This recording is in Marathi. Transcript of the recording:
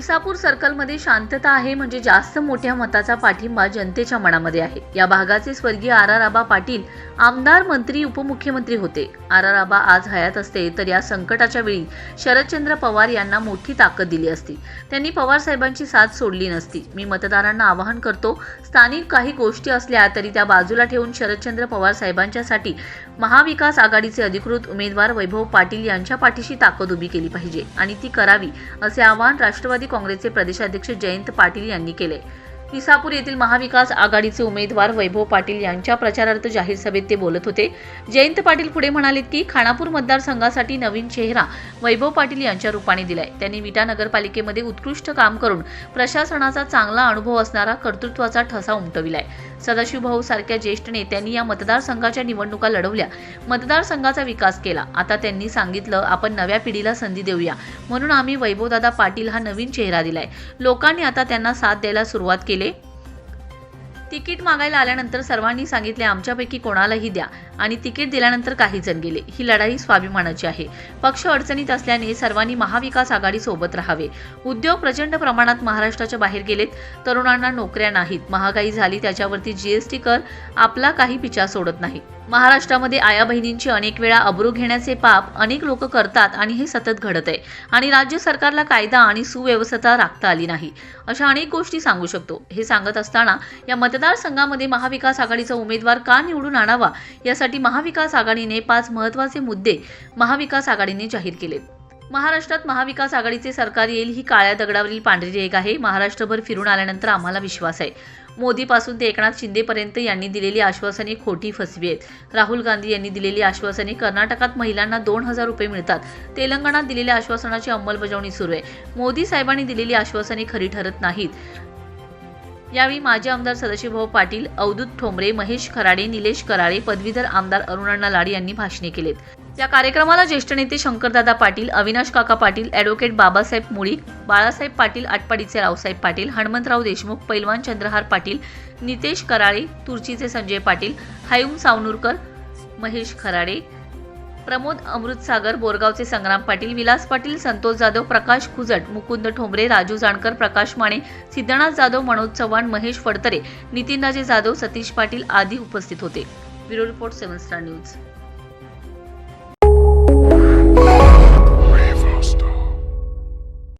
विसापूर सर्कलमध्ये शांतता आहे म्हणजे जास्त मोठ्या मताचा पाठिंबा जनतेच्या मनामध्ये आहे. या भागाचे स्वर्गीय आर आर आबा पाटील आमदार मंत्री उपमुख्यमंत्री होते. आर आर आबा आज हयात असते तर या संकटाच्या वेळी शरदचंद्र पवार यांना मोठी ताकद दिली असती. त्यांनी पवार साहेबांची साथ सोडली नसती. मी मतदारांना आवाहन करतो स्थानिक काही गोष्टी असल्या तरी त्या बाजूला ठेवून शरदचंद्र पवार साहेबांच्यासाठी महाविकास आघाडीचे अधिकृत उमेदवार वैभव पाटील यांच्या पाठीशी ताकद उभी केली पाहिजे आणि ती करावी असे आवाहन राष्ट्रवादी काँग्रेसचे प्रदेशाध्यक्ष जयंत पाटील यांनी केले. हिसापूर येथील महाविकास आघाडीचे उमेदवार वैभव पाटील यांच्या प्रचारार्थ जाहीर सभेत ते बोलत होते. जयंत पाटील पुढे म्हणालेत की खानापूर मतदारसंघासाठी नवीन चेहरा वैभव पाटील यांच्या रूपाने दिलाय. त्यांनी विटा नगरपालिकेमध्ये उत्कृष्ट काम करून प्रशासनाचा चांगला अनुभव असणारा कर्तृत्वाचा ठसा उमटविलाय. सदाशिव भाऊ सारख्या ज्येष्ठ नेत्यांनी या मतदारसंघाच्या निवडणुका लढवल्या. मतदारसंघाचा विकास केला. आता त्यांनी सांगितलं आपण नव्या पिढीला संधी देऊया. म्हणून आम्ही वैभवदादा पाटील हा नवीन चेहरा दिलाय. लोकांनी आता त्यांना साथ द्यायला सुरुवात केली तिकीट मागायला आल्यानंतर सर्वांनी सांगितले आमच्यापैकी कोणालाही द्या. आणि तिकीट दिल्यानंतर काही जण गेले. ही लढाई स्वाभिमानाची आहे. पक्ष अडचणीत असल्याने सर्वांनी महाविकास आघाडी सोबत राहावे. उद्योग प्रचंड प्रमाणात महाराष्ट्राच्या बाहेर गेलेत. तरुणांना नोकऱ्या नाहीत. महागाई झाली त्याच्यावरती जीएसटी कर. आपला काही पिछा सोडत नाही. महाराष्ट्रामध्ये आया बहिणींची अनेक वेळा अब्रू घेण्याचे पाप अनेक लोक करतात आणि हे सतत घडत आहे आणि राज्य सरकारला कायदा आणि सुव्यवस्था राखता आली नाही. अशा अनेक गोष्टी सांगू शकतो. हे सांगत असताना या मतदारसंघामध्ये महाविकास आघाडीचा उमेदवार का निवडून आणावा? यासाठी महाविकास आघाडीने पाच महत्त्वाचे मुद्दे महाविकास आघाडीने जाहीर केलेत. महाराष्ट्रात महाविकास आघाडीचे सरकार येईल ही काळ्या दगडावरील पांढरी रेख आहे. महाराष्ट्रभर फिरून आल्यानंतर आम्हाला विश्वास आहे. मोदीपासून ते एकनाथ शिंदेपर्यंत यांनी दिलेली आश्वासने खोटी फसवी आहेत. राहुल गांधी यांनी दिलेली आश्वासने कर्नाटकात महिलांना दोन हजार रुपये मिळतात. तेलंगणात दिलेल्या आश्वासनाची अंमलबजावणी सुरू आहे. मोदी साहेबांनी दिलेली आश्वासने खरी ठरत नाहीत. यावेळी माजी आमदार सदाशिवभाऊ पाटील अवधूत ठोंबरे महेश खराडे निलेश कराळे पदवीधर आमदार अरुणाण्णा लाड यांनी भाषणे केलेत. या कार्यक्रमाला ज्येष्ठ नेते शंकरदादा पाटील अविनाश काका पाटील ॲडव्होकेट बाबासाहेब मुळीक बाळासाहेब पाटील आटपाडीचे रावसाहेब पाटील हनुमंतराव देशमुख पैलवान चंद्रहार पाटील नितेश कराळे तुर्चीचे संजय पाटील हायूम सावनूरकर महेश खराडे प्रमोद अमृतसागर बोरगावचे संग्राम पाटील विलास पाटील संतोष जाधव प्रकाश खुजट मुकुंद ठोंबरे राजू जाणकर प्रकाश माने सिद्धनाथ जाधव मनोज चव्हाण महेश फडतरे नितीनराजे जाधव सतीश पाटील आदी उपस्थित होते. Bureau report seven star news.